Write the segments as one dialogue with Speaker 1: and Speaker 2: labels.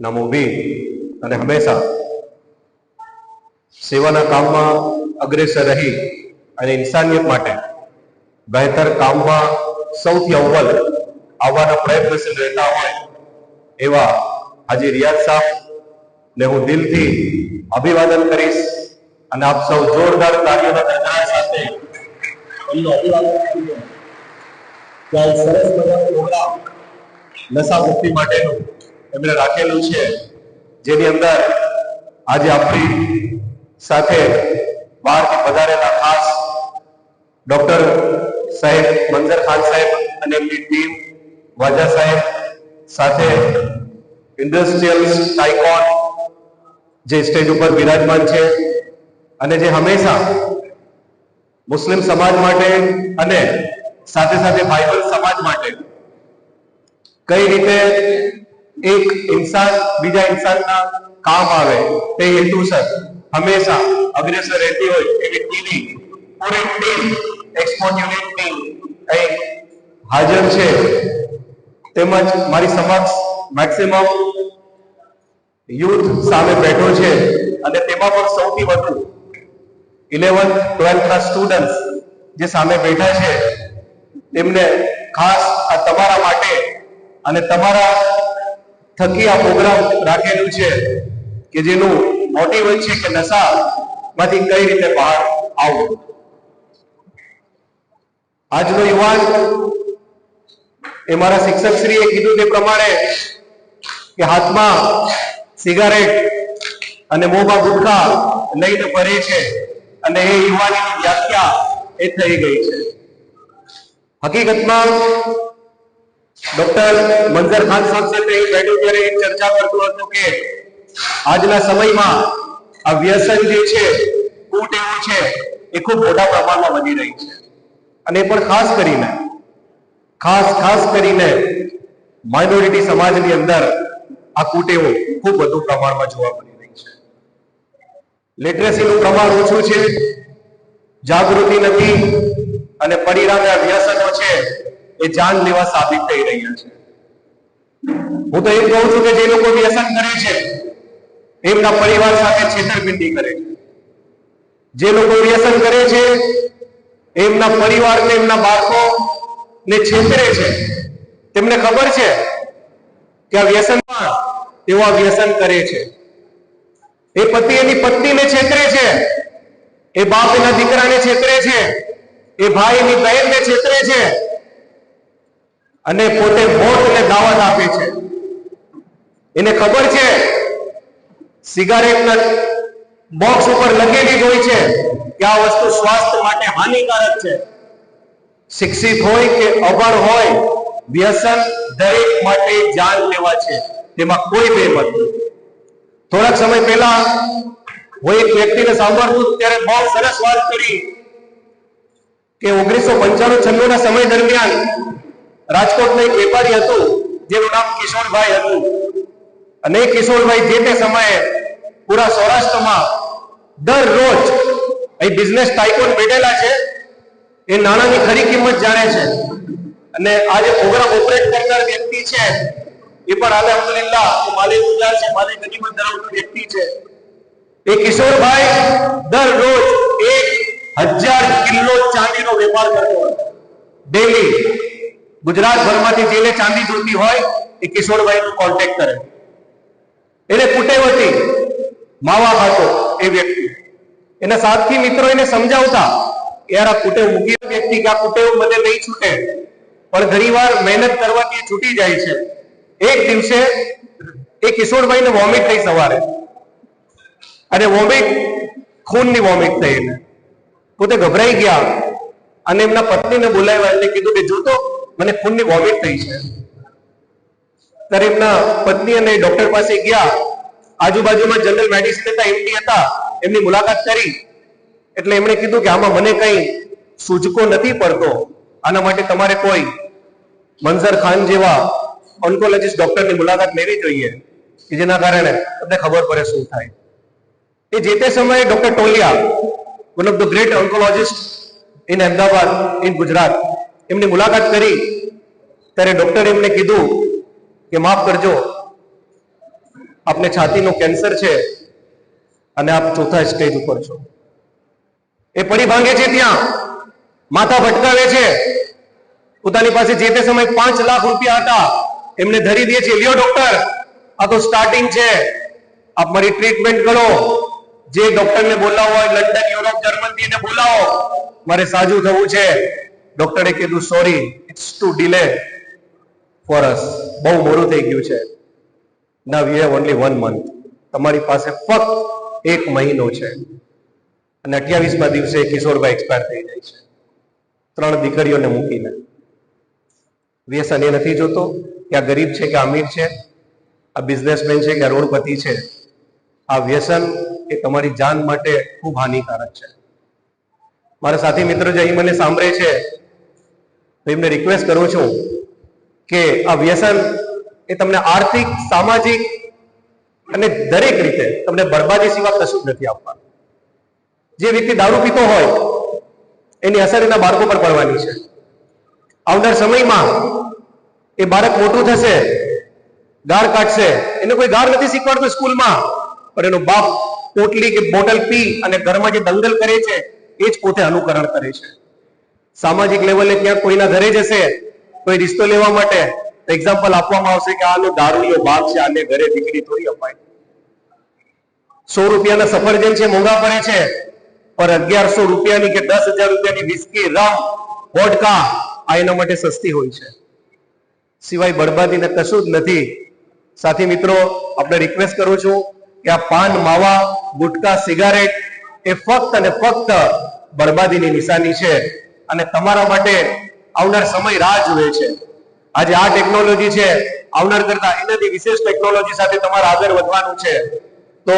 Speaker 1: નામ ઊભી અને હંમેશા સેવાના કામમાં અગ્રેસર રહી અને ઇન્સાનિયત માટે બહેતર કામમાં સૌથી અવ્વલ આવવાના પ્રયત્નશીલ રહેતા હોય એવા હાજી રિયાઝ સાહેબ ને હું દિલથી અભિવાદન કરીશ અને આપ સૌ જોરદાર તાળીઓના ગણગણાટ સાથે એમનું અભિવાદન સરસ મજાનો નશા મુક્તિ માટેનું એમણે રાખેલું છે. જેની અંદર આજે આપણી સાથે બહારથી પધારેલા ખાસ ડોક્ટર સાહેબ મંજર ખાન સાહેબ અને એમની ટીમ, વાજા સાહેબ સાથે ઇન્ડસ્ટ્રીયલ ટાઇકોન જે સ્ટેજ ઉપર બિરાજમાન છે અને જે હંમેશા મુસ્લિમ સમાજ માટે અને સાથે સાથે ભાઈબંધ સમાજ માટે કઈ રીતે એક ઇન્સાન, બીજા ઇન્સાનના કામ આવે, તે હેતુસર હંમેશા અગ્રેસર રહેતી હોય એવી ટીવી પૂરી એક્સપોર્ટ ટીમ અહીં હાજર છે. તેમજ મારી સમક્ષ મેક્સિમમ યુથ સામે બેઠો છે. અને તેમાં પણ સૌથી વધુ ઇલેવન્થ ટ્વેલ્થના સ્ટુડન્ટ્સ જે સામે બેઠા છે, તેમને ખાસ આ તમારા માટે અને તમારા થકી આ પ્રોગ્રામ રાખેલું છે કે જેનું મોટિવ છે કે નશામાંથી કઈ રીતે બહાર આવવું. આજનો યુવાન એ મારા શિક્ષક શ્રીએ કીધું તે પ્રમાણે કે હાથમાં સિગારેટ અને મોંમાં ગુટખા લઈને ફરે છે અને એ યુવાની વ્યાખ્યા એ થઈ ગઈ છે. હકીકતમાં ડોક્ટર મંજર ખાન સાથે અહીં બેઠો ત્યારે એક ચર્ચા કરતો હતો કે આજના સમયમાં આ વ્યસન જે છે કુટેવો છે, એ ખૂબ મોટા પ્રમાણમાં વધી રહી છે. અને પણ ખાસ કરીને, ખાસ ખાસ કરીને માઇનોરિટી સમાજની અંદર આ કુટેવો ખૂબ વધુ પ્રમાણમાં જોવા મળી રહી છે. લિટરેસીનું પ્રમાણ ઓછું છે, જાગૃતિ નથી, અને પરિણામે આ વ્યસનો છે એ જાન લેવા સાબિત થઈ રહ્યા છે. હું તો એમ કહું છું કે જે લોકો વ્યસન કરે છે, એમના પરિવાર સાથે છેતરપિંડી કરે છે. જે લોકો વ્યસન કરે છે, એમના પરિવારને એમના બાળકો ને છેતરે છે. તેમને ખબર છે કે આ વ્યસનમાં તેઓ આ વ્યસન કરે છે. એ પતિ એની પત્નીને છેતરે છે. એ બાપ એના દીકરાને છેતરે છે. એ ભાઈ એની બહેનને છેતરે છે. અને પોતે મોતને દાવત આપે છે. એને ખબર છે, સિગારેટના બોક્સ ઉપર લખેલી હોય છે કે આ વસ્તુ સ્વાસ્થ્ય માટે હાનિકારક છે. શિક્ષિત હોય કે અભણ હોય, વ્યસન દરેક માટે જાન લેવા છે. તેમાં કોઈ બેમત નથી. થોડાક સમય પહેલા હું એક વ્યક્તિને સાંભળતું ત્યારે બહુ સરસ વાત કરી કે ઓગણીસો પંચાણું છન્નું ના સમય દરમિયાન રાજકોટમાં એક વેપારી હતું, જેનું નામ કિશોરભાઈ હતું. અને એ કિશોરભાઈ જે તે સમયે પૂરા સૌરાષ્ટ્રમાં દરરોજ અહીં બિઝનેસ ટાઇકોન બેઠેલા છે. એ નાણાંની ખરી કિંમત જાણે છે. અને આ જે પ્રોગ્રામ ઓપરેટ કરનાર વ્યક્તિ છે. એ પણ અલહમદુલિલ્લાહ માલિક ઉદાર છે, માલિક ગનીમત ધરાવતો વ્યક્તિ છે. એ કિશોરભાઈ દરરોજ એક હજાર કિલો ચાંદીનો વેપાર કરતો હતો. ડેલી ગુજરાતભરમાંથી જેને ચાંદી જોતી હોય, એ કિશોરભાઈનો કોન્ટેક્ટ કરે. એને કુટેવતી માવા ખાતો એ વ્યક્તિ. એના સાથી મિત્રો એને સમજાવતા યાર આ કુટેવ મૂકી વ્યક્તિ કે આ કુટેવ મને નહીં છૂટે. પણ ઘણીવાર મહેનત કરવાથી છૂટી જાય છે. એક દિવસે એ કિશોરભાઈને વોમિટ થઈ સવારે. અને વોમિટ ખૂનની વોમિટ થઈ એને. પોતે ગભરાઈ ગયા અને એમના પત્નીને બોલાવ્યા એટલે કીધું કે, જોતો મને ખૂનની વોમિટ થઈ છે. ત્યારે એમના પત્ની અને ડોક્ટર પાસે ગયા. આજુબાજુમાં જનરલ મેડિસિન હતા એમડી હતા. એમની મુલાકાત કરી. એટલે એમણે કીધું કે આમાં મને કઈ સૂચકો નથી પડતો. આના માટે તમારે કોઈ મંઝર ખાન જેવા ઓન્કોલોજીસ્ટ ડોક્ટરની મુલાકાત લેવી જોઈએ. કે જેના કારણે તમને ખબર પડે શું થાય. એ જે તે સમયે doctor Tolia one of the great oncologist in Ahmedabad in Gujarat એમની મુલાકાત કરી, ત્યારે ડોક્ટરે એમને કીધું કે, માફ કરજો, આપને છાતીનું કેન્સર છે અને આપ ચોથા સ્ટેજ ઉપર છો. એ પડી ભાંગે છે ત્યાં, માથા ભટકાવે છે. પોતાની પાસે જે તે સમય પાંચ લાખ રૂપિયા હતા, એમને ધરી દે છે. લ્યો ડોક્ટર આ તો સ્ટાર્ટિંગ છે. આપ મારી ટ્રીટમેન્ટ કરો. જે ડોક્ટરને બોલાવો હોય લંડન યુરોપ જર્મનથી એને બોલાવો. મારે સાજું થવું છે. ડોક્ટરે કીધું sorry it's too delay for us બહુ મોડું થઈ ગયું છે. ના we have only one month તમારી પાસે ફક્ત એક મહિનો છે. અને અઠ્યાવીસમાં દિવસે કિશોરભાઈ એક્સપાયર થઈ જાય છે. ત્રણ દીકરીઓને મૂકીને. વ્યસન એ નથી જોતો કે આ ગરીબ છે કે અમીર છે, આ બિઝનેસમેન છે કે કરોડપતિ છે. આ વ્યસન એ તમારી જાન માટે ખૂબ હાનિકારક છે. મારા સાથી મિત્રો જે અહીં મને સાંભળે છે તો એમને રિક્વેસ્ટ કરું છું કે આ વ્યસન એ તમને આર્થિક, સામાજિક અને દરેક રીતે તમને બરબાદી સિવાય કશું જ નથી આપવાનું. જે વ્યક્તિ દારૂ પીતો હોય, એની અસર એના બાળકો પર પડવાની છે. આવનાર સમયમાં એ બાળક મોટું થશે, ગાળ કાઢશે. એને કોઈ ગાળ નથી શીખવાડતું સ્કૂલમાં, પણ એનો બાપ પોટલી કે બોટલ પી અને ઘરમાં જે દંગલ કરે છે, એ જ પોતે અનુકરણ કરે છે. સામાજિક લેવલે ક્યાંક કોઈના ઘરે જશે, કોઈ રિશ્તો લેવા માટે એક્ઝામ્પલ આપવામાં આવશે કે આનો દારૂનો ભાગ છે, આને ઘરે દીકરી થોડી અપાય. સો રૂપિયાના સફરજન છે, મોંઘા પડે છે, પર અગિયારસો રૂપિયાની કે દસ હજાર રૂપિયાની વિસ્કી રમ વોડકા આ એના માટે સસ્તી હોય છે. સિવાય બરબાદીને કશું જ નથી. સાથી મિત્રો આપણે રિક્વેસ્ટ કરું છું કે આ પાન, માવા, ગુટકા સિગારેટ એ ફક્ત અને ફક્ત બરબાદીની નિશાની છે. અને તમારા માટે આવનાર સમય રાહ જુએ છે. આજે આ ટેકનોલોજી છે, આવનાર કરતા એનાથી વિશેષ ટેકનોલોજી સાથે તમારે આગળ વધવાનું છે. તો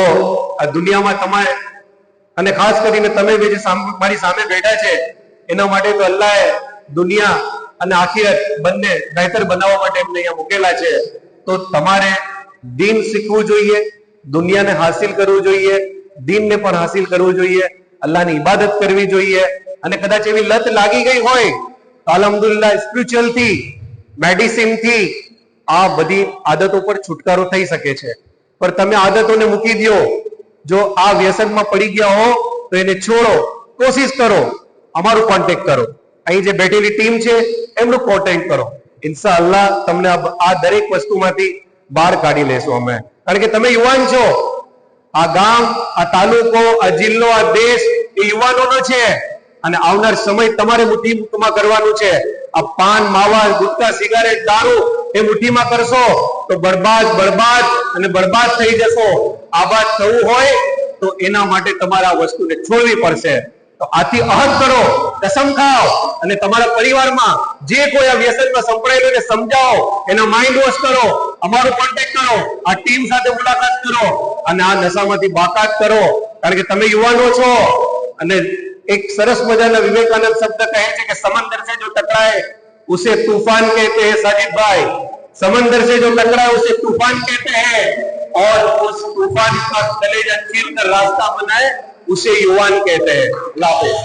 Speaker 1: આ દુનિયામાં તમારે અને ખાસ કરીને તમે બે જે મારી સામે બેઠા છે, એના માટે તો અલ્લાહે દુનિયા અને આખિરત બંને બહેતર બનાવવા માટે એમને અહીંયા મૂકેલા છે. તો તમારે દીન શીખવું જોઈએ, દુનિયાને હાસિલ કરવું જોઈએ, દીનને પણ હાસિલ કરવું જોઈએ, અલ્લાહની ઇબાદત કરવી જોઈએ અને કદાચ એવી લત લાગી ગઈ હોય તો અલહમદુલ્લા સ્પિરિચ્યુઅલથી મેડિસિનથી આ બધી આદતો પર છુટકારો થઈ શકે છે. પણ તમે આદતોને મૂકી દો જો આ વ્યસનમાં પડી ગયા હો, તો એને છોડો. કોશિશ કરો. અમારું કોન્ટેક કરો. અહીં જે બેઠેલી ટીમ છે, એમનું કોન્ટેક્ટ કરો. ઇન્શાઅલ્લાહ તમને આ આ દરેક વસ્તુમાંથી બહાર કાઢી લેશું અમે. કારણ કે તમે યુવાન છો. આ ગામ, આ તાલુકો, આ જિલ્લો, આ દેશ એ યુવાનોનો છે. અને આવનાર સમય તમારે મુઠ્ઠીમાં કરવાનું છે. આ પાન, માવા, ગુટકા, સિગારેટ, દારૂ એ મુઠ્ઠીમાં કરશો તો બરબાદ બરબાદ અને બરબાદ થઈ જશો. આબાદ થવું હોય તો એના માટે તમારે આ વસ્તુને છોડવી પડશે. તો આથી અહદ કરો, કસમ ખાઓ અને તમારા પરિવારમાં જે કોઈ આ વ્યસનમાં સંકળાયેલો એને સમજાવો, એના માઇન્ડ વોશ કરો, અમારો કોન્ટેક્ટ કરો, આ ટીમ સાથે મુલાકાત કરો અને આ નશામાંથી બાકાત કરો. કારણ કે તમે યુવાનો છો અને એક સરસ મજાના વિવેકાનંદ શબ્દ કહે છે કે સમંદર से जो टकराए उसे तूफान कहते हैं साजिद भाई समंदर से जो टकराए उसे तूफान कहते हैं और उस तूफान का कलेजा चीर कर रास्ता बनाए उसे युवान कहते हैं अल्लाह हाफिज